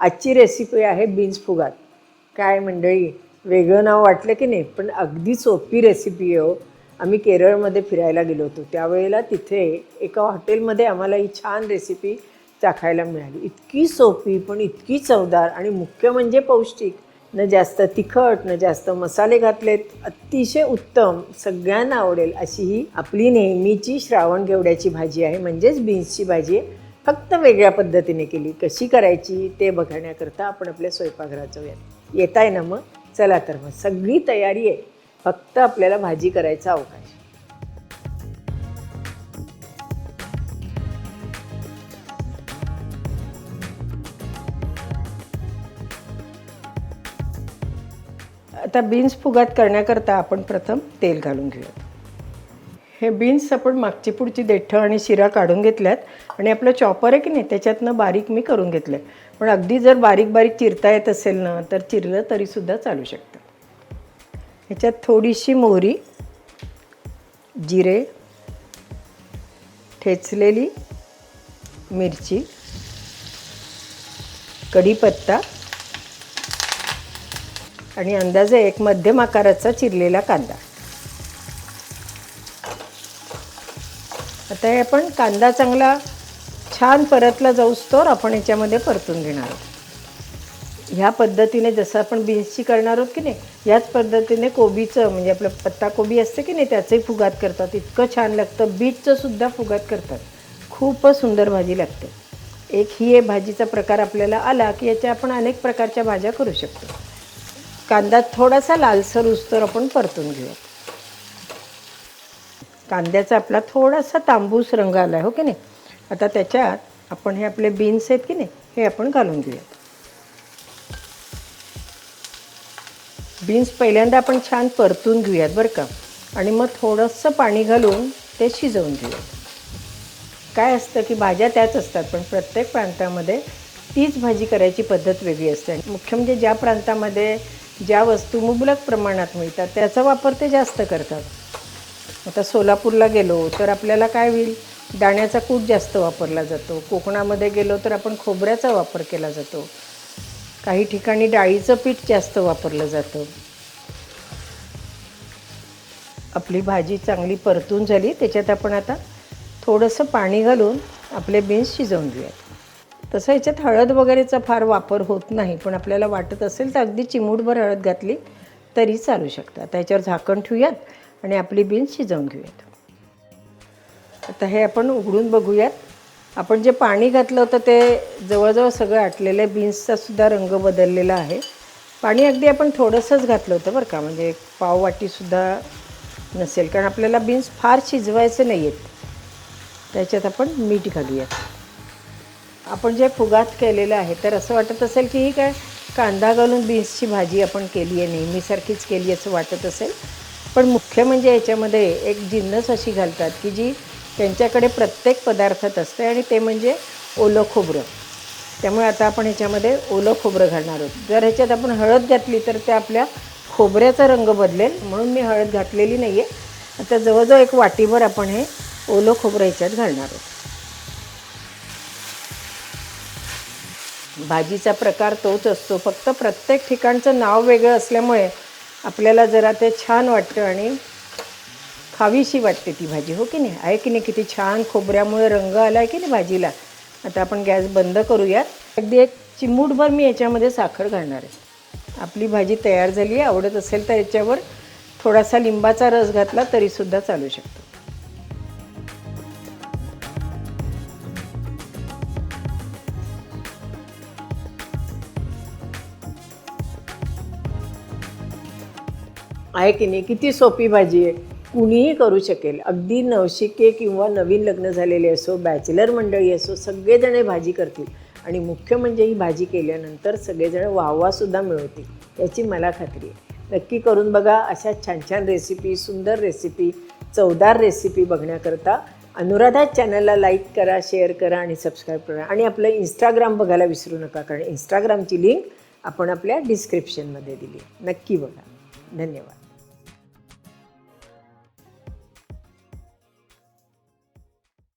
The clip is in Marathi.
आजची रेसिपी आहे बीन्स फुगात. काय मंडळी वेगळं नाव वाटलं की नाही पण अगदी सोपी रेसिपी आहे हो. आम्ही केरळमध्ये फिरायला गेलो होतो. त्यावेळेला तिथे एका हॉटेलमध्ये आम्हाला ही छान रेसिपी चाखायला मिळाली. इतकी सोपी पण इतकी चवदार आणि मुख्य म्हणजे पौष्टिक. न जास्त तिखट न जास्त मसाले घातलेत. अतिशय उत्तम सगळ्यांना आवडेल अशी ही आपली नेहमीची श्रावण घेवड्याची भाजी आहे म्हणजेच बीन्सची भाजी आहे. फक्त वेगळ्या पद्धतीने केली. कशी करायची ते बघण्याकरता आपण आपल्या स्वयंपाकघरात जाऊयात येत आहे ना मग? चला तर मग. सगळी तयारी आहे. फक्त आपल्याला भाजी करायचा अवकाश. आता बीन्स फुगात करण्याकरता आपण प्रथम तेल घालून घेऊयात. हे बीन्स आपण मागची पुढची देठं आणि शिरा काढून घेतल्यात. आणि आपलं चॉपर आहे की नाही त्याच्यातनं बारीक मी करून घेतलं आहे पण अगदी जर बारीक बारीक चिरता येत असेल ना तर चिरलं तरीसुद्धा चालू शकतं. ह्याच्यात थोडीशी मोहरी जिरे ठेचलेली मिरची कढीपत्ता आणि अंदाजे एक मध्यम आकाराचा चिरलेला कांदा. आता हे आपण कांदा चांगला छान परतला जाऊस आपण याच्यामध्ये परतून घेणार आहोत. ह्या पद्धतीने जसं आपण बीन्सची करणार आहोत की नाही याच पद्धतीने कोबीचं म्हणजे आपलं पत्ताकोबी असते की नाही त्याचंही फुगात करतात. इतकं छान लागतं बीटचं सुद्धा फुगात करतात. खूपच सुंदर भाजी लागते. एक ही एक भाजीचा प्रकार आपल्याला आला की याच्या आपण अनेक प्रकारच्या भाज्या करू शकतो. कांदा थोडासा लालसर उस्तर आपण परतून घेऊ कांद्याचा आपला थोडासा तांबूस रंग आला आहे हो की नाही? आता त्याच्यात आपण हे आपले बीन्स आहेत की नाही हे आपण घालून घेऊयात. बीन्स पहिल्यांदा आपण छान परतून घेऊयात बरं का. आणि मग थोडंसं पाणी घालून ते शिजवून घेऊयात. काय असतं की भाज्या त्याच असतात पण प्रत्येक प्रांतामध्ये तीच भाजी करायची पद्धत वेगळी असते. आणि मुख्य म्हणजे ज्या प्रांतामध्ये ज्या वस्तू मुबलक प्रमाणात मिळतात त्याचा वापर ते जास्त करतात. आता सोलापूरला गेलो तर आपल्याला काय होईल? दाण्याचा कूट जास्त वापरला जातो. कोकणामध्ये गेलो तर आपण खोबऱ्याचा वापर केला जातो. काही ठिकाणी डाळीचं पीठ जास्त वापरलं जातं. आपली भाजी चांगली परतून झाली त्याच्यात आपण आता थोडंसं पाणी घालून आपले बीन्स शिजवून घेऊयात. तसं ह्याच्यात हळद वगैरेचा फार वापर होत नाही पण आपल्याला वाटत असेल तर अगदी चिमूटभर हळद घातली तरी चालू शकतं. आता ह्याच्यावर झाकण ठेवूयात. आणि आपली बीन्स शिजवून घेऊयात. आता हे आपण उघडून बघूयात. आपण जे पाणी घातलं होतं ते जवळजवळ सगळं आटलेलं आहे बीन्सचा सुद्धा रंग बदललेला आहे. पाणी अगदी आपण थोडंसंच घातलं होतं बरं का म्हणजे एक पाव वाटीसुद्धा नसेल कारण आपल्याला बीन्स फार शिजवायचे नाही आहेत त्याच्यात आपण मीठ घालूयात. आपण जे फुगात केलेलं आहे तर असं वाटत असेल की ही काय कांदा घालून बीन्सची भाजी आपण केली आहे नेहमीसारखीच केली असं वाटत असेल. पण मुख्य म्हणजे याच्यामध्ये एक जिन्नस अशी घालतात की जी त्यांच्याकडे प्रत्येक पदार्थात असते आणि ते म्हणजे ओलं खोबरं. त्यामुळे आता आपण ह्याच्यामध्ये ओलं खोबरं घालणार आहोत. जर ह्याच्यात आपण हळद घातली तर ते आपल्या खोबऱ्याचा रंग बदलेल म्हणून मी हळद घातलेली नाही आहे आता जवळजवळ एक वाटीभर आपण हे ओलं खोबरं ह्याच्यात घालणार आहोत. भाजीचा प्रकार तोच असतो. फक्त प्रत्येक ठिकाणचं नाव वेगळं असल्यामुळे आपल्याला जरा ते छान वाटतं आणि खावीशी वाटते ती भाजी हो की नाही? आहे की नाही? किती छान खोबऱ्यामुळे रंग आला आहे की नाही भाजीला? आता आपण गॅस बंद करूयात. अगदी एक चिमूटभर मी याच्यामध्ये साखर घालणार आहे. आपली भाजी तयार झाली आहे. आवडत असेल तर याच्यावर थोडासा लिंबाचा रस घातला तरीसुद्धा चालू शकतो. आहे की नाही किती सोपी भाजी आहे कुणीही करू शकेल. अगदी नवशिके किंवा नवीन लग्न झालेले असो बॅचलर मंडळी असो सगळेजण भाजी करतील. आणि मुख्य म्हणजे ही भाजी केल्यानंतर सगळेजण वाहवासुद्धा मिळवतील याची मला खात्री आहे. नक्की करून बघा अशा छान छान रेसिपी सुंदर रेसिपी चवदार रेसिपी बघण्याकरता. अनुराधा चॅनलला लाईक करा शेअर करा आणि सबस्क्राईब करा. आणि आपलं इंस्टाग्राम बघायला विसरू नका कारण इंस्टाग्रामची लिंक आपण आपल्या डिस्क्रिप्शनमध्ये दिली. नक्की बघा. धन्यवाद.